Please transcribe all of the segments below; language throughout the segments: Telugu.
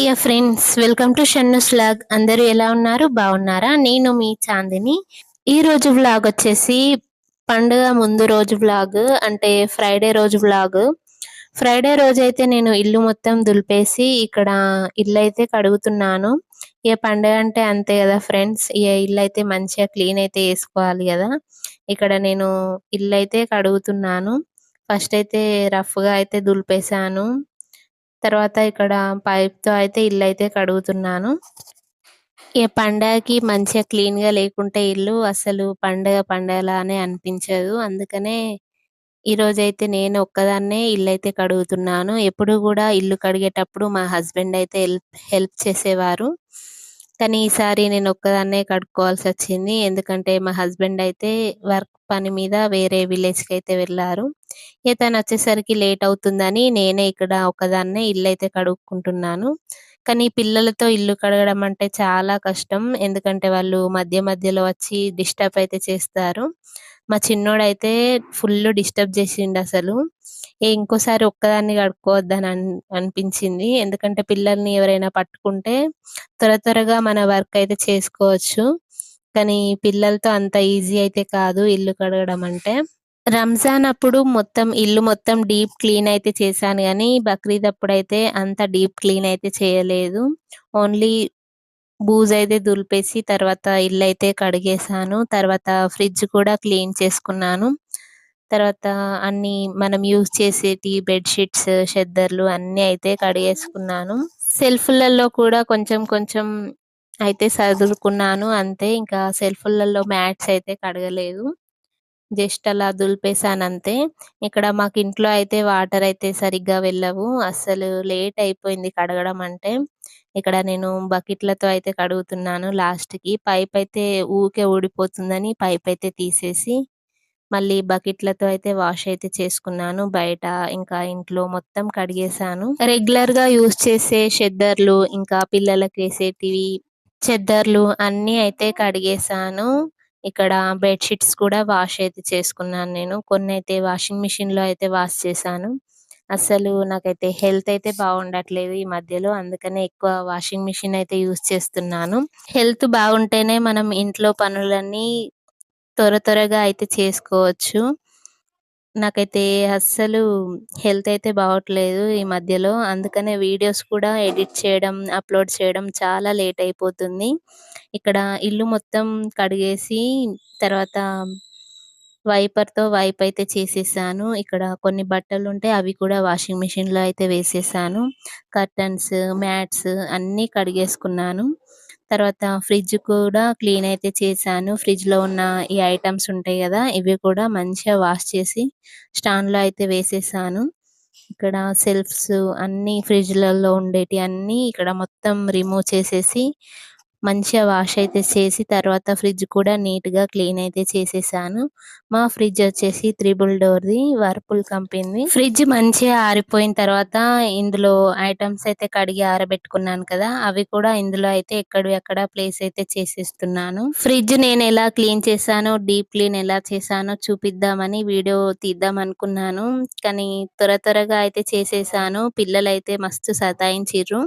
Dear friends welcome to Shannu's vlog అందరూ ఎలా ఉన్నారు? బాగున్నారా? నేను మీ చాందిని. ఈ రోజు వ్లాగ్ వచ్చేసి పండుగ ముందు రోజు వ్లాగ్ అంటే ఫ్రైడే రోజు వ్లాగ్ ఫ్రైడే రోజు అయితే నేను ఇల్లు మొత్తం దులిపేసి ఇక్కడ ఇల్లు అయితే కడుగుతున్నాను. ఇక పండుగ అంటే అంతే కదా ఫ్రెండ్స్ ఇక ఇల్లు అయితే మంచిగా క్లీన్ అయితే వేసుకోవాలి కదా. ఇక్కడ నేను ఇల్లు అయితే కడుగుతున్నాను. ఫస్ట్ అయితే రఫ్గా అయితే దులిపేశాను. తర్వాత ఇక్కడ పైప్తో అయితే ఇల్లు అయితే కడుగుతున్నాను. ఈ పండగకి మంచిగా క్లీన్గా లేకుంటే ఇల్లు అసలు పండగ పండగలానే అనిపించదు. అందుకనే ఈ రోజైతే నేను ఒక్కదాన్నే ఇల్లు అయితే కడుగుతున్నాను. ఎప్పుడు కూడా ఇల్లు కడిగేటప్పుడు మా హస్బెండ్ అయితే హెల్ప్ హెల్ప్ చేసేవారు. కానీ ఈసారి నేను ఒక్కదాన్నే కడుక్కోవాల్సి వచ్చింది. ఎందుకంటే మా హస్బెండ్ అయితే వర్క్ పని మీద వేరే విలేజ్కి అయితే వెళ్ళారు. ఇక తను వచ్చేసరికి లేట్ అవుతుందని నేనే ఇక్కడ ఒకదాన్నే ఇల్లు అయితే కడుక్కుంటున్నాను. కానీ పిల్లలతో ఇల్లు కడగడం అంటే చాలా కష్టం. ఎందుకంటే వాళ్ళు మధ్య మధ్యలో వచ్చి డిస్టర్బ్ అయితే చేస్తారు. మా చిన్నోడైతే ఫుల్ డిస్టర్బ్ చేసిండు అసలు. ఏ ఇంకోసారి ఒక్కదాన్ని కడుక్కోవద్దని అన్ అనిపించింది. ఎందుకంటే పిల్లల్ని ఎవరైనా పట్టుకుంటే త్వర త్వరగా మన వర్క్ అయితే చేసుకోవచ్చు. కానీ పిల్లలతో అంత ఈజీ అయితే కాదు ఇల్లు కడగడం అంటే. రంజాన్ అప్పుడు మొత్తం ఇల్లు మొత్తం డీప్ క్లీన్ అయితే చేశాను కానీ బక్రీద్ అప్పుడైతే అంత డీప్ క్లీన్ అయితే చేయలేదు. ఓన్లీ బూజు అయితే దులిపేసి తర్వాత ఇల్లు అయితే కడిగేశాను. తర్వాత ఫ్రిడ్జ్ కూడా క్లీన్ చేసుకున్నాను. తర్వాత అన్ని మనం యూజ్ చేసేటి బెడ్షీట్స్ షెద్దర్లు అన్ని అయితే కడిగేసుకున్నాను. సెల్ఫ్లలో కూడా కొంచెం కొంచెం అయితే సదురుకున్నాను అంతే. ఇంకా సెల్ఫ్లలో మ్యాట్స్ అయితే కడగలేదు. జస్ట్ అలా దులిపేసాను అంతే ఇక్కడ మాకు ఇంట్లో అయితే వాటర్ అయితే సరిగ్గా వెళ్ళవు. అస్సలు లేట్ అయిపోయింది కడగడం అంటే. ఇక్కడ నేను బకెట్లతో అయితే కడుగుతున్నాను లాస్ట్కి పైప్ అయితే ఊకే ఊడిపోతుందని పైప్ అయితే తీసేసి మళ్ళీ బకెట్లతో అయితే వాష్ అయితే చేసుకున్నాను. బయట ఇంకా ఇంట్లో మొత్తం కడిగేశాను. రెగ్యులర్గా యూజ్ చేసే షెద్దర్లు ఇంకా పిల్లలకు వేసేటివి చెద్దర్లు అన్ని అయితే కడిగేశాను. ఇక్కడ బెడ్ షీట్స్ కూడా వాష్ అయితే చేసుకున్నాను నేను. కొన్ని అయితే వాషింగ్ మిషన్లో అయితే వాష్ చేశాను. అసలు నాకైతే హెల్త్ అయితే బాగుండట్లేదు ఈ మధ్యలో అందుకనే ఎక్కువ వాషింగ్ మిషన్ అయితే యూజ్ చేస్తున్నాను. హెల్త్ బాగుంటేనే మనం ఇంట్లో పనులన్నీ త్వర త్వరగా అయితే చేసుకోవచ్చు. నాకైతే అస్సలు హెల్త్ అయితే బాగోట్లేదు ఈ మధ్యలో. అందుకనే వీడియోస్ కూడా ఎడిట్ చేయడం అప్లోడ్ చేయడం చాలా లేట్ అయిపోతుంది. ఇక్కడ ఇల్లు మొత్తం కడిగేసి తర్వాత వైపర్తో వైప్ అయితే చేసేసాను. ఇక్కడ కొన్ని బట్టలు ఉంటే అవి కూడా వాషింగ్ మిషన్లో అయితే వేసేసాను. కర్టన్స్ మ్యాట్స్ అన్ని కడిగేసుకున్నాను. తర్వాత ఫ్రిడ్జ్ కూడా క్లీన్ అయితే చేశాను. ఫ్రిడ్జ్లో ఉన్న ఈ ఐటమ్స్ ఉంటాయి కదా ఇవి కూడా మంచిగా వాష్ చేసి స్టాండ్లో అయితే వేసేసాను. ఇక్కడ సెల్ఫ్స్ అన్ని ఫ్రిడ్జ్లలో ఉండేటి అన్ని ఇక్కడ మొత్తం రిమూవ్ చేసేసి మంచిగా వాష్ అయితే చేసి తర్వాత ఫ్రిడ్జ్ కూడా నీట్గా క్లీన్ అయితే చేసేసాను. మా ఫ్రిడ్జ్ వచ్చేసి triple door the Whirlpool company fridge మంచిగా ఆరిపోయిన తర్వాత ఇందులో ఐటమ్స్ అయితే కడిగి ఆరబెట్టుకున్నాను కదా అవి కూడా ఇందులో అయితే ఎక్కడ అక్కడ ప్లేస్ అయితే చేసేస్తున్నాను. ఫ్రిడ్జ్ నేను ఎలా క్లీన్ చేశానో డీప్ క్లీన్ ఎలా చేశానో చూపిద్దామని వీడియో తీద్దాం అనుకున్నాను. కానీ త్వర త్వరగా అయితే చేసేసాను. పిల్లలు అయితే మస్తు సతాయించిర్రు.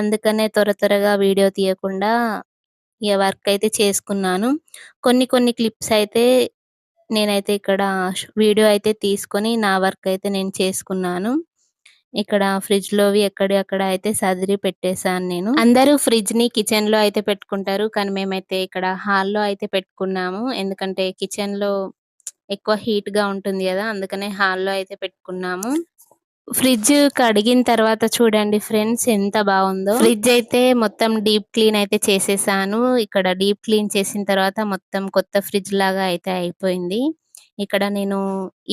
అందుకనే త్వర త్వరగా వీడియో తీయకుండా ఇక వర్క్ అయితే చేసుకున్నాను. కొన్ని కొన్ని క్లిప్స్ అయితే నేనైతే ఇక్కడ వీడియో అయితే తీసుకొని నా వర్క్ అయితే నేను చేసుకున్నాను. ఇక్కడ ఫ్రిడ్జ్ లోవి ఎక్కడి అయితే సదిరి పెట్టేశాను నేను. అందరూ ఫ్రిడ్జ్ని కిచెన్లో అయితే పెట్టుకుంటారు. కానీ మేమైతే ఇక్కడ హాల్లో అయితే పెట్టుకున్నాము. ఎందుకంటే కిచెన్లో ఎక్కువ హీట్గా ఉంటుంది కదా అందుకనే హాల్లో అయితే పెట్టుకున్నాము. ఫ్రిడ్జ్ కడిగిన తర్వాత చూడండి ఫ్రెండ్స్ ఎంత బాగుందో. ఫ్రిడ్జ్ అయితే మొత్తం డీప్ క్లీన్ అయితే చేసేసాను. ఇక్కడ డీప్ క్లీన్ చేసిన తర్వాత మొత్తం కొత్త ఫ్రిడ్జ్ లాగా అయితే అయిపోయింది. ఇక్కడ నేను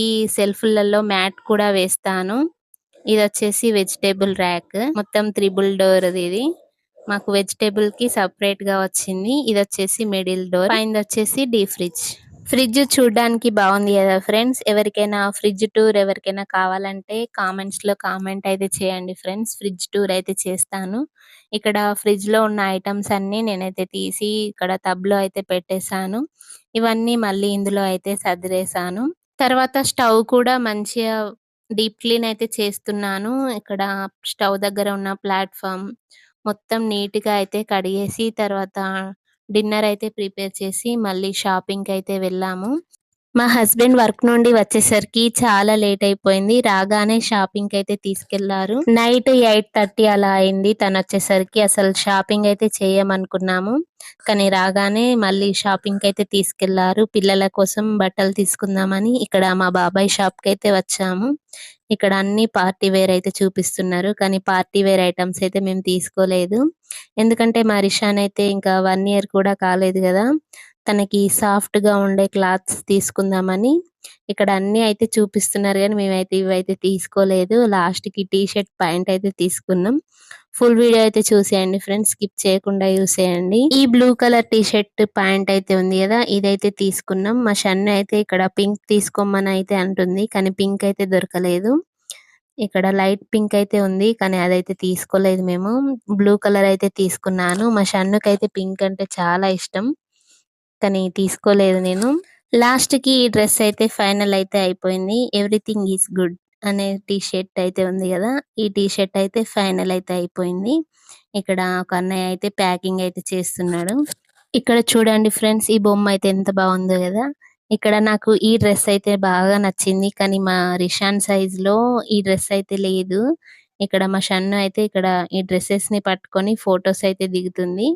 ఈ సెల్ఫ్లలో మ్యాట్ కూడా వేస్తాను. ఇది వచ్చేసి వెజిటేబుల్ ర్యాక్. మొత్తం త్రిబుల్ డోర్ ఇది. మాకు వెజిటేబుల్కి సపరేట్గా వచ్చింది. ఇది వచ్చేసి మిడిల్ డోర్. పైన వచ్చేసి డీ ఫ్రిడ్జ్. ఫ్రిడ్జ్ చూడడానికి బాగుంది కదా ఫ్రెండ్స్? ఎవరికైనా ఫ్రిడ్జ్ టూర్ ఎవరికైనా కావాలంటే కామెంట్స్లో కామెంట్ అయితే చేయండి ఫ్రెండ్స్. ఫ్రిడ్జ్ టూర్ అయితే చేస్తాను. ఇక్కడ ఫ్రిడ్జ్లో ఉన్న ఐటమ్స్ అన్ని నేనైతే తీసి ఇక్కడ టబ్లో అయితే పెట్టేశాను. ఇవన్నీ మళ్ళీ ఇందులో అయితే సదిరేసాను తర్వాత స్టవ్ కూడా మంచిగా డీప్ క్లీన్ అయితే చేస్తున్నాను. ఇక్కడ స్టవ్ దగ్గర ఉన్న ప్లాట్ఫామ్ మొత్తం నీట్‌గా అయితే కడిగేసి తర్వాత డిన్నర్ అయితే ప్రిపేర్ చేసి మళ్ళీ షాపింగ్‌కయితే వెళ్ళాము. మా హస్బెండ్ వర్క్ నుండి వచ్చేసరికి చాలా లేట్ అయిపోయింది. రాగానే షాపింగ్ అయితే తీసుకెళ్ళారు. నైట్ 8:30 అలా అయింది తనొచ్చేసరికి. అసలు షాపింగ్ అయితే చేయమనుకున్నాము. కానీ రాగానే మళ్ళీ షాపింగ్ అయితే తీసుకెళ్ళారు. పిల్లల కోసం బట్టలు తీసుకుందామని ఇక్కడ మా బాబాయ్ షాప్‌కయితే వచ్చాము. ఇక్కడ అన్ని పార్టీ వేర్ అయితే చూపిస్తున్నారు. కానీ పార్టీ వేర్ ఐటమ్స్ అయితే మేము తీసుకోలేదు. ఎందుకంటే మా రిషాన్ అయితే ఇంకా వన్ ఇయర్ కూడా కాలేదు కదా తనకి సాఫ్ట్‌గా ఉండే క్లాత్స్ తీసుకుందామని ఇక్కడ అన్నీ అయితే చూపిస్తున్నారు కానీ మేమైతే ఇవైతే తీసుకోలేదు. లాస్ట్‌కి టీ షర్ట్, ప్యాంట్ అయితే తీసుకున్నాం. ఫుల్ వీడియో అయితే చూసేయండి ఫ్రెండ్స్. స్కిప్ చేయకుండా చూసేయండి. ఈ blue colour T shirt, pant అయితే ఉంది కదా ఇదైతే తీసుకున్నాం. మా షన్ను అయితే ఇక్కడ పింక్ తీసుకోమని అయితే అంటుంది. కానీ పింక్ అయితే దొరకలేదు. ఇక్కడ లైట్ పింక్ అయితే ఉంది. కానీ అదైతే తీసుకోలేదు మేము. బ్లూ కలర్ అయితే తీసుకున్నాను. మా షన్నుకైతే పింక్ అంటే చాలా ఇష్టం. కానీ తీసుకోలేదు నేను. లాస్ట్‌కి ఈ డ్రెస్ అయితే ఫైనల్ అయితే అయిపోయింది. ఎవ్రీథింగ్ ఈస్ గుడ్ అనే టీ షర్ట్ అయితే ఉంది కదా ఈ టీ షర్ట్ అయితే ఫైనల్ అయితే అయిపోయింది. ఇక్కడ ఒక అన్నయ్య అయితే ప్యాకింగ్ అయితే చేస్తున్నాడు. ఇక్కడ చూడండి ఫ్రెండ్స్ ఈ బొమ్మ అయితే ఎంత బాగుందో కదా ఇక్కడ నాకు ఈ డ్రెస్ అయితే బాగా నచ్చింది. కానీ మా రిషాన్ సైజ్లో ఈ డ్రెస్ అయితే లేదు. ఇక్కడ మా షన్ను అయితే ఇక్కడ ఈ డ్రెస్సెస్ని పట్టుకొని ఫోటోస్ అయితే దిగుతుంది.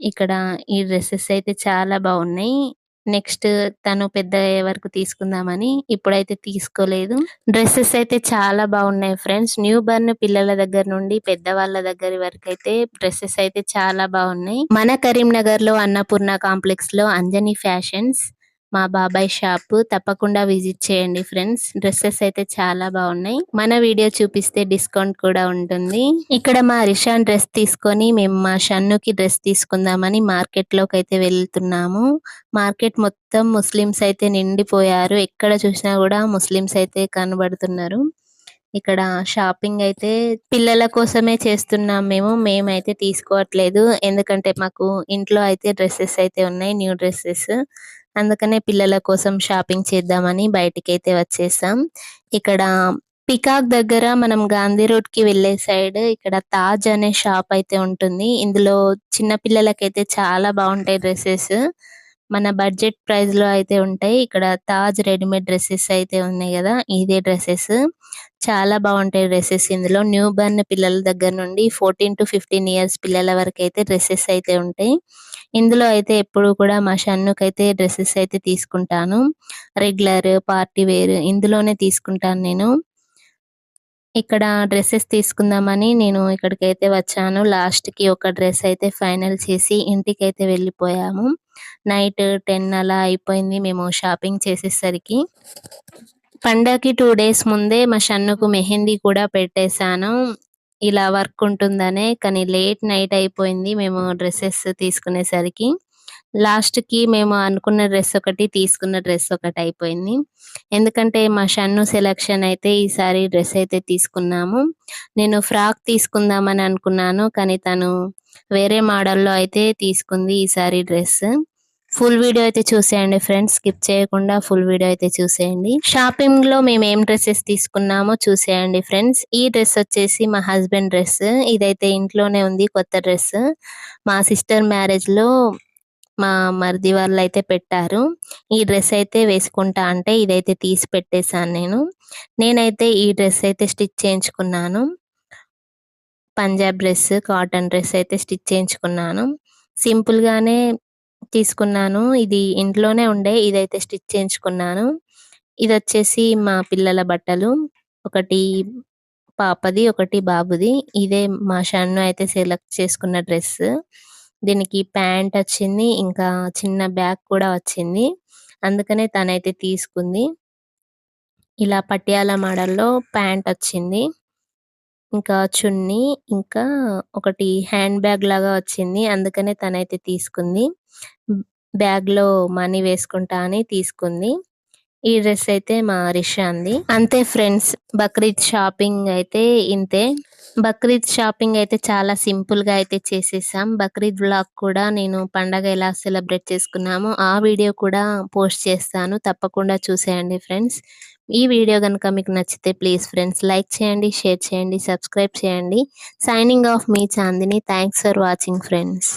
ఇక్కడ ఈ డ్రెస్సెస్ అయితే చాలా బాగున్నాయి. నెక్స్ట్ తను పెద్దయ్యే వరకు తీసుకుందామని ఇప్పుడైతే తీసుకోలేదు. డ్రెస్సెస్ అయితే చాలా బాగున్నాయి ఫ్రెండ్స్. న్యూ బర్న్ పిల్లల దగ్గర నుండి పెద్దవాళ్ళ దగ్గర వరకు అయితే డ్రెస్సెస్ అయితే చాలా బాగున్నాయి. మన కరీంనగర్లో అన్నపూర్ణ కాంప్లెక్స్లో అంజని ఫ్యాషన్స్ మా బాబాయ్ షాప్ తప్పకుండా విజిట్ చేయండి ఫ్రెండ్స్. డ్రెస్సెస్ అయితే చాలా బాగున్నాయి. మన వీడియో చూపిస్తే డిస్కౌంట్ కూడా ఉంటుంది. ఇక్కడ మా రిషాన్ డ్రెస్ తీసుకొని మేము మా షన్నుకి డ్రెస్ తీసుకుందామని మార్కెట్‌లోకి అయితే వెళ్తున్నాము. మార్కెట్ మొత్తం ముస్లిమ్స్ అయితే నిండిపోయారు. ఎక్కడ చూసినా కూడా ముస్లిమ్స్ అయితే కనబడుతున్నారు. ఇక్కడ షాపింగ్ అయితే పిల్లల కోసమే చేస్తున్నాం మేము. మేమైతే తీసుకోవట్లేదు. ఎందుకంటే మాకు ఇంట్లో అయితే డ్రెస్సెస్ అయితే ఉన్నాయి. న్యూ డ్రెస్సెస్ అందుకనే పిల్లల కోసం షాపింగ్ చేద్దామని బయటికైతే వచ్చేసాం. ఇక్కడ పికాక్ దగ్గర మనం గాంధీ రోడ్కి వెళ్ళే సైడ్ ఇక్కడ తాజ్ అనే షాప్ అయితే ఉంటుంది. ఇందులో చిన్న పిల్లలకైతే చాలా బాగుంటాయి డ్రెస్సెస్ మన బడ్జెట్ ప్రైస్లో అయితే ఉంటాయి. ఇక్కడ తాజ్ రెడీమేడ్ డ్రెస్సెస్ అయితే ఉన్నాయి కదా ఇదే డ్రెస్సెస్ చాలా బాగుంటాయి డ్రెస్సెస్ ఇందులో. న్యూ బర్న్ పిల్లల దగ్గర నుండి 14-15 ఇయర్స్ పిల్లల వరకు అయితే డ్రెస్సెస్ అయితే ఉంటాయి. ఇందులో అయితే ఎప్పుడు కూడా మా షన్నుకు అయితే డ్రెస్సెస్ అయితే తీసుకుంటాను. రెగ్యులర్, పార్టీ వేర్ ఇందులోనే తీసుకుంటాను నేను. ఇక్కడ డ్రెస్సెస్ తీసుకుందామని నేను ఇక్కడికైతే వచ్చాను. లాస్ట్‌కి ఒక డ్రెస్ అయితే ఫైనల్ చేసి ఇంటికైతే వెళ్ళిపోయాము. నైట్ 10 అలా అయిపోయింది మేము షాపింగ్ చేసేసరికి. పండగకి టూ డేస్ ముందే మా షన్నుకు మెహందీ కూడా పెట్టేసాను. ఇలా వర్క్ ఉంటుందనే. కానీ లేట్ నైట్ అయిపోయింది మేము డ్రెస్సెస్ తీసుకునేసరికి. లాస్ట్‌కి మేము అనుకున్న డ్రెస్ ఒకటి, తీసుకున్న డ్రెస్ ఒకటి అయిపోయింది. ఎందుకంటే మా షన్ను సెలక్షన్ అయితే ఈసారి డ్రెస్ అయితే తీసుకున్నాము. నేను ఫ్రాక్ తీసుకుందామని అనుకున్నాను. కానీ తను వేరే మోడల్‌లో అయితే తీసుకుంది ఈసారి డ్రెస్. ఫుల్ వీడియో అయితే చూసేయండి ఫ్రెండ్స్. స్కిప్ చేయకుండా ఫుల్ వీడియో అయితే చూసేయండి. షాపింగ్లో మేము ఏం డ్రెస్సెస్ తీసుకున్నామో చూసేయండి ఫ్రెండ్స్. ఈ డ్రెస్ వచ్చేసి మా హస్బెండ్ డ్రెస్. ఇదైతే ఇంట్లోనే ఉంది కొత్త డ్రెస్. మా సిస్టర్ మ్యారేజ్లో మా మరిది వాళ్ళు అయితే పెట్టారు. ఈ డ్రెస్ అయితే వేసుకుంటా అంటే ఇదైతే తీసి పెట్టేశాను నేను. నేనైతే ఈ డ్రెస్ అయితే స్టిచ్ చేయించుకున్నాను. పంజాబ్ డ్రెస్, కాటన్ డ్రెస్ అయితే స్టిచ్ చేయించుకున్నాను. సింపుల్‌గానే తీసుకున్నాను. ఇది ఇంట్లోనే ఉండే ఇదైతే స్టిచ్ చేయించుకున్నాను. ఇది వచ్చేసి మా పిల్లల బట్టలు. ఒకటి పాపది, ఒకటి బాబుది. ఇదే మా షన్ను అయితే సెలెక్ట్ చేసుకున్న డ్రెస్. దీనికి ప్యాంట్ వచ్చింది. ఇంకా చిన్న బ్యాగ్ కూడా వచ్చింది. అందుకనే తనైతే తీసుకుంది. ఇలా పటియాలా మోడల్‌లో ప్యాంట్ వచ్చింది. ఇంకా చున్నీ, ఇంకా ఒకటి హ్యాండ్ బ్యాగ్ లాగా వచ్చింది. అందుకనే తనైతే తీసుకుంది. బ్యాగ్లో మనీ వేసుకుంటా అని తీసుకుంది. ఈ డ్రెస్ అయితే మా రిషాంది అంతే ఫ్రెండ్స్ బక్రీద్ షాపింగ్ అయితే ఇంతే బక్రీద్ షాపింగ్ అయితే చాలా సింపుల్గా అయితే చేసేసాం బక్రీద్ బ్లాగ్ కూడా నేను పండగ ఎలా సెలబ్రేట్ చేసుకున్నామో ఆ వీడియో కూడా పోస్ట్ చేస్తాను తప్పకుండా చూసేయండి ఫ్రెండ్స్ ఈ వీడియో కనుక మీకు నచ్చితే ప్లీజ్ ఫ్రెండ్స్ లైక్ చేయండి షేర్ చేయండి సబ్స్క్రైబ్ చేయండి. Signing off me Chandini. Thanks for watching friends